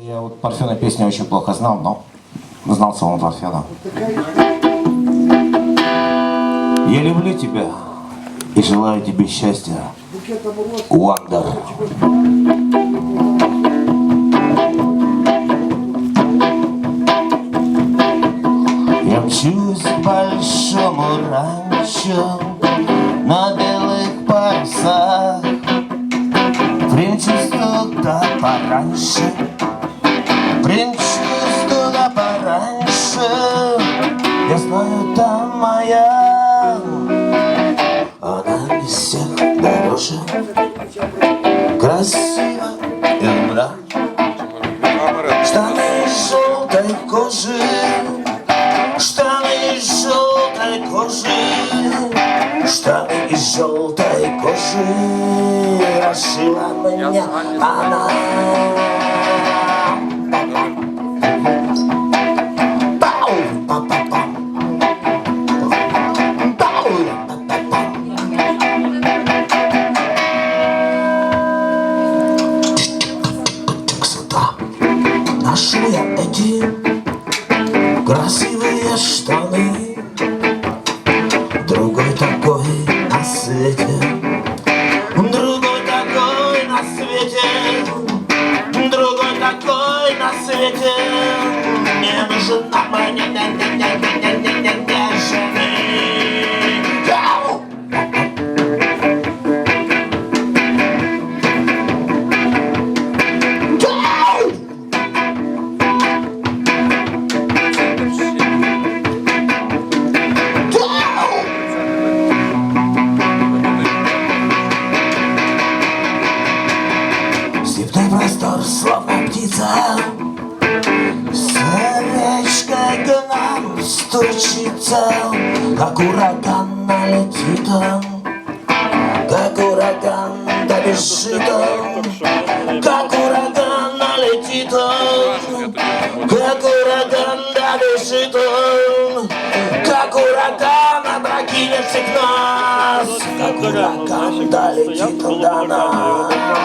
Я вот Парфена песню очень плохо знал, но знал самого Парфена. Я люблю тебя и желаю тебе счастья. Уандер. Я мчусь к большому ранчо на белых парусах. Примчусь туда пораньше, примчусь туда пораньше. Я знаю, там моя, она из всех дороже, красиво и умна. Штаны из желтой кожи, штаны из желтой кожи, штаны из желтой кожи расшила меня она. Простор, словно птица стучится Как ураган налетит он Как ураган добежит он Как ураган налетит он Как ураган добежит он Как ураган опрокинется к нас. Как ураган долетит он до нас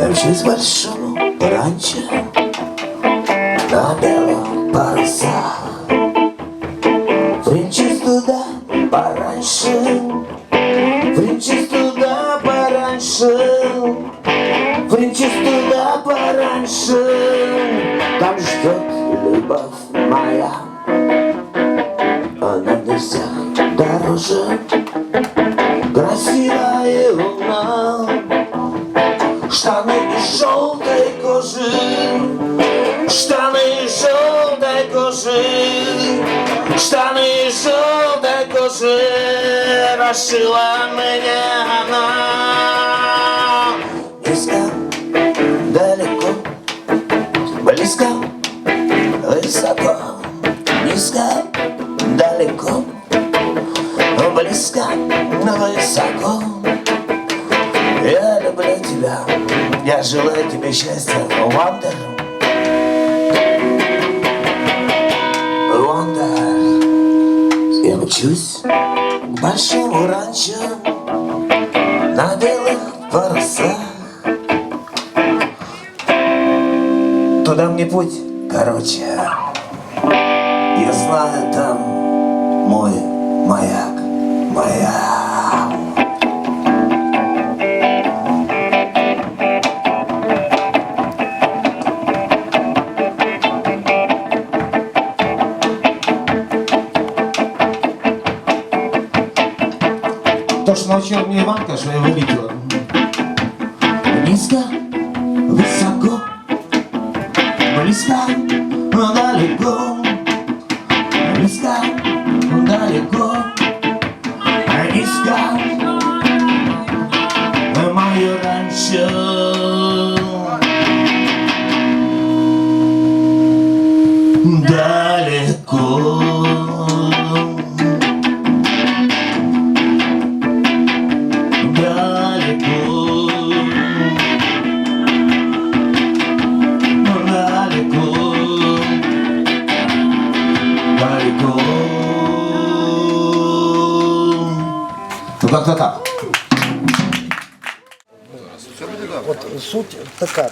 Я мчусь большому ранчо на белых парусах. Примчусь туда пораньше, примчусь туда пораньше, примчусь туда пораньше. Там ждет любовь моя, она для всех расшила мне она. Низко, далеко, близко, высоко, низко, далеко, близко, высоко. Я люблю тебя, я желаю тебе счастья. Вандер. Ранчо на белых парусах. Туда мне путь, короче. Я знаю там мой маяк, маяк. Что научил мне Иванка, что я вылетел. Низко, высоко, Близко, далеко, близко, далеко, низко, мое раньше. Ну так. От суть така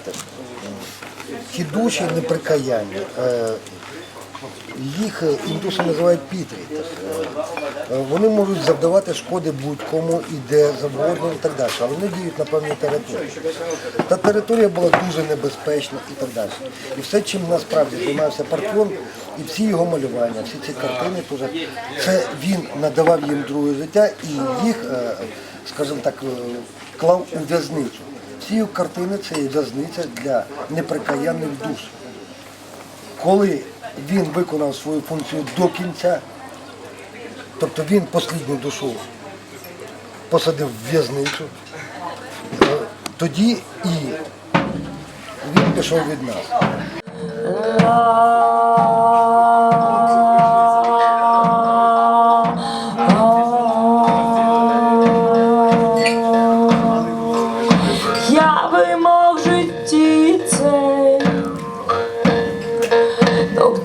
душі неприкаяння. Е, Їх е, індуси називають пітрі. е, Вони можуть завдавати шкоди будь-кому і де завгодно і так далі, але вони діють на певній території. Та територія була дуже небезпечна і так далі. І все, чим насправді займався Парфон, і всі його малювання, всі ці картини, теж, це він надавав їм друге життя і їх, е, скажімо так, е, клав у в'язницю. Всі картини це в'язниця для неприкаянних душ. Коли він виконав свою функцію до кінця, тобто він послідню душу посадив в в'язницю, е, тоді і він пішов від нас.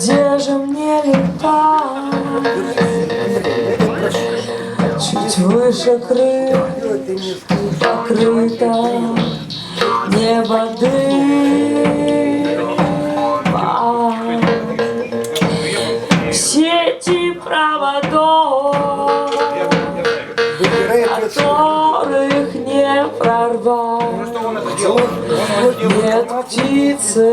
Где же мне летать? Чуть выше крыл покрыто небо дымом. Сети проводов которых не прорвать. Нет птицы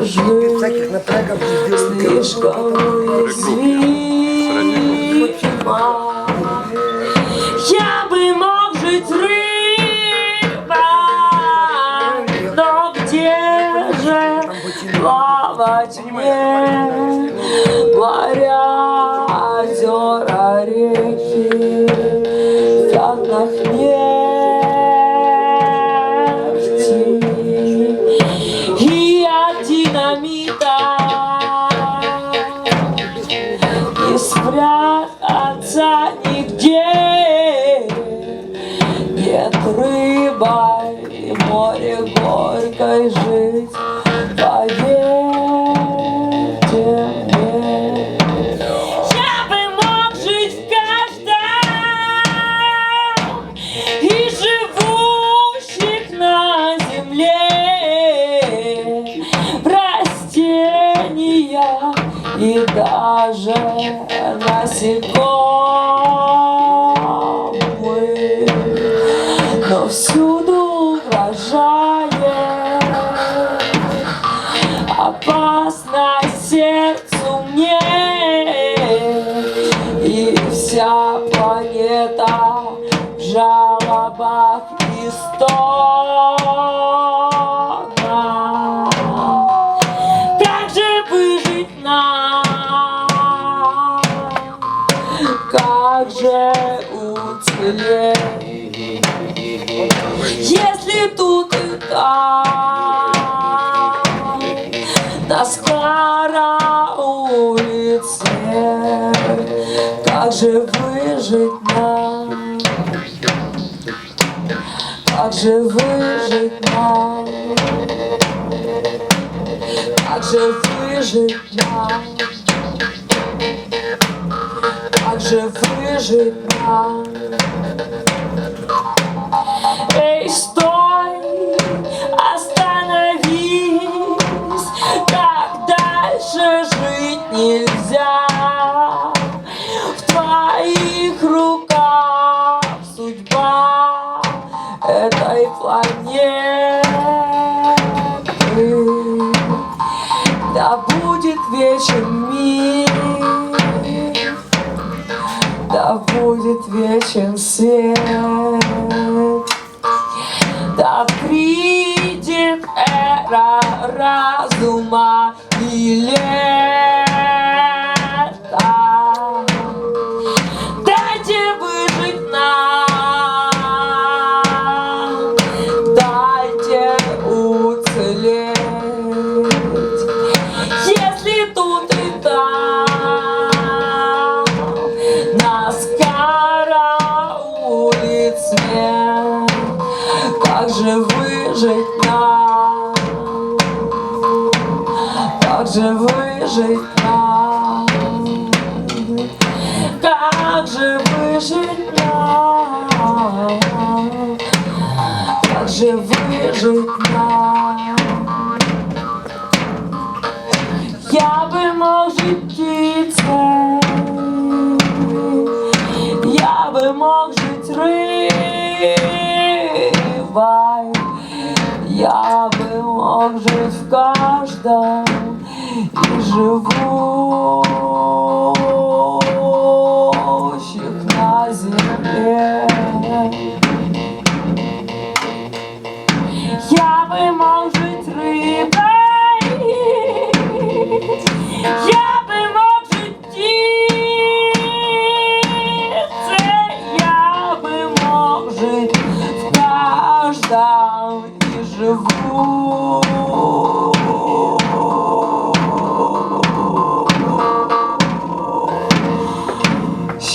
Всяких жить напрягів і дивних слишком уязвима. Я бы мог жить рыбой, но где же плавать мне? Моря, озера, жить, поверьте мне. Я бы мог жить в и живущих на земле. Растения и даже насекомых, но всюду нам? Как же уцелеть? Если тут и там на улице, как же выжить нам? Как же выжить нам? Как же выжить нам? Как же вечен мир, да будет вечен свет, да придет эра разума и лета. Как же выжить нам? Как же выжить нам? Как же выжить нам? Как же выжить нам? Я бы мог жить мог жить в каждом из живущих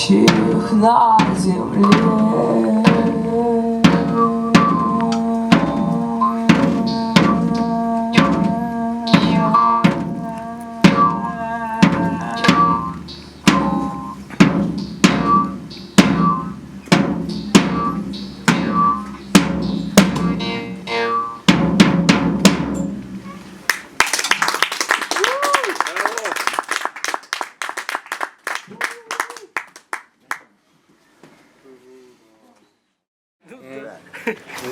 живущих на земле.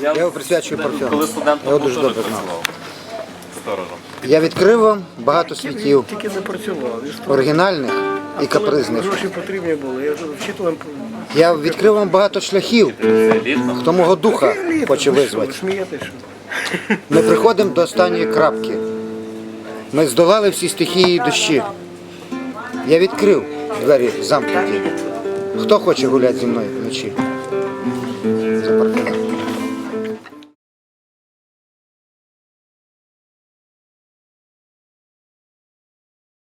Я його присвячую Коли парфюму. студентом Я його був, дуже теж добре знав. працював сторожем. Я відкрив вам багато світів Тільки запрацював. І що? оригінальних і капризних. Гроші потрібні були. Я вже вчителем. Я відкрив вам багато шляхів, Це хто мого духа хоче визвати. смієтесь. Ми приходимо до останньої крапки. Ми здолали всі стихії дощі. Я відкрив двері замкнуті. Хто хоче гуляти зі мною вночі?